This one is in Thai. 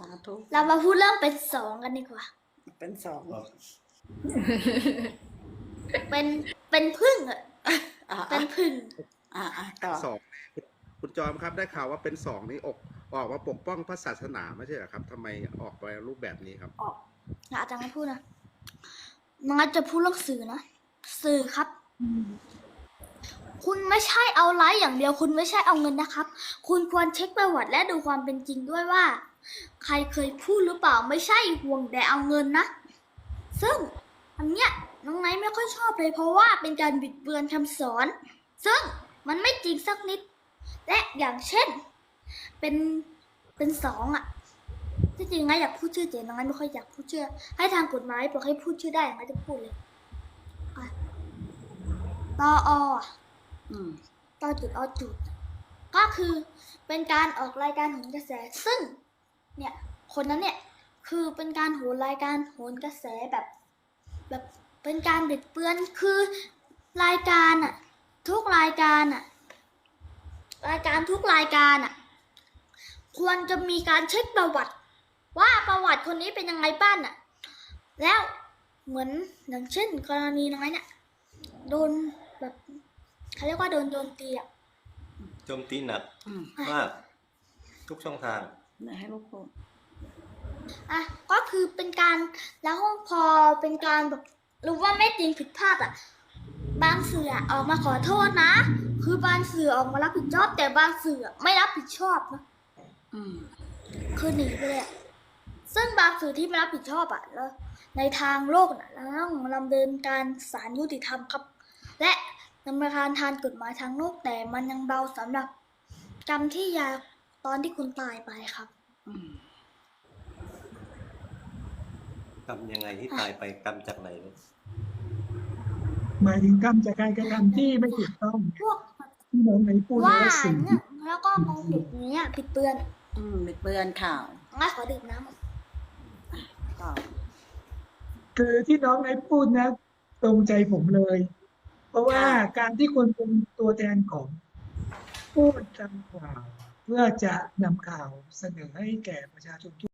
สาธุเรามาพูดเรื่องเป็นสองกันดีกว่า เป็นสองเป็นเป็นพึ่งอะอ่าเป็นพึ่งอ่าอ่าต่อสองคุณจอมครับได้ข่าวว่าเป็นสองนี้ออกออกมาปกป้องพระศาสนาไม่ใช่เหรอครับทำไมออกไปรูปแบบนี้ครับออกอาจารย์ไม่พูดนะน้องอาจจะพูดเรื่องสื่อนะสื่อครับ คุณไม่ใช่เอาไลค์อย่างเดียว คุณไม่ใช่เอาเงินนะครับ คุณควรเช็คประวัติและดูความเป็นจริงด้วยว่า ใครเคยพูดหรือเปล่าไม่ใช่ห่วงแต่เอาเงินนะ ซึ่งอันเนี้ยน้องไนท์ไม่ค่อยชอบเลย เพราะว่าเป็นการบิดเบือนคำสอน ซึ่งมันไม่จริงสักนิด และอย่างเช่น เป็นเป็นสองอะที่จริงไงอยากพูดชื่อเจน้องไนท์ไม่ค่อยอยากพูดชื่อ ให้ทางกฎหมายบอกให้พูดชื่อได้ไงจะพูดเลยอ่ออ อะอืมตอจุดออจุด ก็คือเป็นการออกรายการโหนกระแส ซึ่ง เนี่ยคนนั้นเนี่ยคือเป็นการโหนรายการโหนกระแสแบบ แบบเป็นการบิดเบือนคือรายการอะทุกรายการอะรายการทุกรายการอะควรจะมีการเช็คประวัติ ว่าประวัติคนนี้เป็นยังไงบ้างอะแล้วเหมือนอย่างเช่น กรณีน้อยเนี่ยโดน เขาเรียกว่าโดนโดนตีอะโจมตีหนักอืมมากทุกช่องทางเดี๋ยวให้ลูกพูดอะก็คือเป็นการแล้วพอเป็นการแบบรู้ว่าไม่จริงผิดพลาดอะ บางสื่ออะออกมาขอโทษนะ คือบางสื่อออกมารับผิดชอบ แต่บางสื่ออะไม่รับผิดชอบนะอืมคือหนีไปเลยอะซึ่งบางสื่อที่ไม่รับผิดชอบอะแล้วในทางโลกน่ะเราต้องดำเนินการศาลยุติธรรมครับ และ ดำเนินการทางกฎหมายทางโลกแต่มันยังเบาสำหรับกรรมที่ยาตอนที่คุณตายไปครับอืมกรรมยังไงที่ตายไปกรรมจากไหนลูกหมายถึงกรรมจากการกระทำที่ไม่ถูกต้องพวกที่น้องไหนพูดว่าว่าสิ่งเนี่ยแล้วก็มองเด็กเนี้ยผิดเตือนอืมบิดเบือนข่าวงั้นขอดื่มน้ำต่อ คือที่น้องไหนพูดนะ ตรงใจผมเลย เพราะว่าการที่คนเป็นตัวแทนของพูดทำข่าวเพื่อจะนำข่าวเสนอให้แก่ประชาชนทุก